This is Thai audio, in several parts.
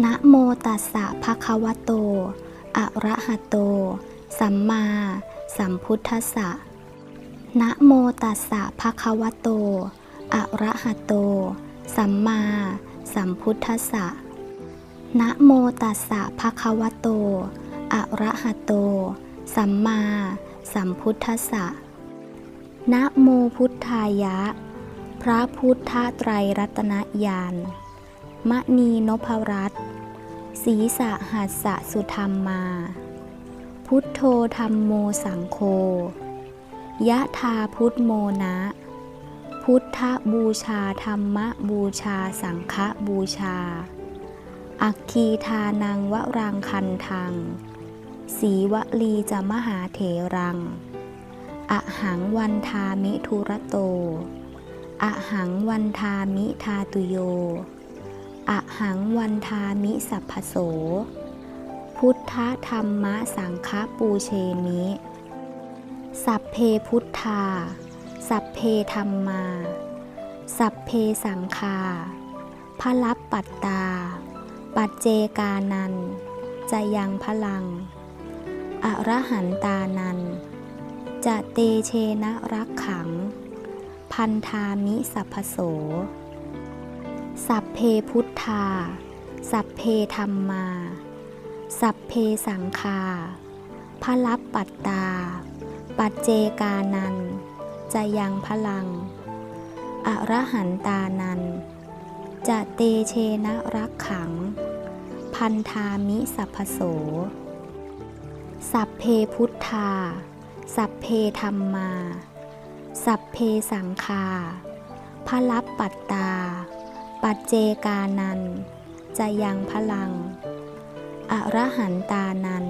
นะโมตัสสะภะคะวะโต อะระหะโต สัมมาสัมพุทธัสสะ นะโมตัสสะภะคะวะโต อะระหะโต สัมมาสัมพุทธัสสะ นะโมตัสสะภะคะวะโต อะระหะโต สัมมาสัมพุทธัสสะ นะโมพุทธายะ พระพุทธไตรรัตนญาณ มณีนพรัตน์ศีสะหัสสะสุธรรมมา พุทโธธรรมโมสังโฆยะธาพุทโมนะ พุทธบูชาธรรมบูชาสังฆบูชา อัคคีทานังวรังคันทัง สีวลีจะมหาเถรัง อหังวันทามิทุระโต อหังวันทามิทาตุโย อะหังวันทามิสัพพโส พุทธธรรมะสังฆปูเชมิ สัพเพพุทธา สัพเพธรรมา สัพเพสังฆาพลับปัตตา ปัจเจกานันจะยังพลัง อระหันตานัน จะเตเชนะรักขัง พันธามิสัพพโส สัพเพพุทธา สัพเพธรรมา สัพเพสังฆาพลับปัตตา ปัจเจกานันจะยังพลัง อรหันตานันจะเตเชนะรักขัง พันธามิสัพโส สัพเพพุทธา สัพเพธรรมา สัพเพสังฆาพลับปัตตา ปัจเจกานันจะยังพลัง อรหันตานัน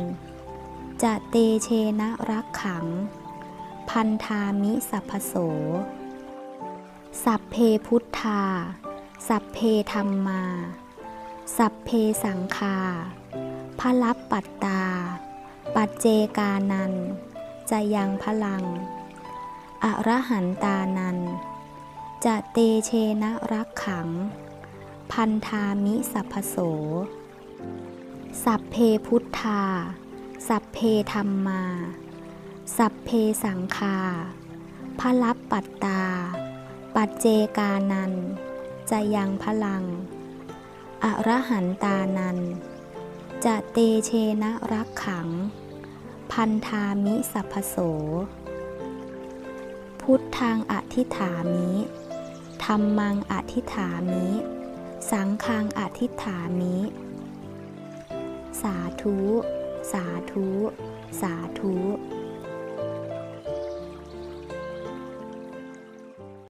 จะเตเชนะรักขัง พันธามิสัพพโส สัพเพพุทธา สัพเพธรรมา สัพเพสังฆาพลับปัตตา ปัจเจกานันจะยังพลัง อรหันตานันจะเตเชนะรักขัง พันธามิสัพพโส สัพเพพุทธา สัพเพธรรมา สัพเพสังฆาพลับปัตตา ปัจเจกานันจะยังพลัง อรหันตานันจะเตเชนะรักขัง พันธามิสัพพโส พุทธังอธิฐามิธรรมังอธิฐามิ สังฆังอธิษฐามิ สาธุ สาธุ สาธุ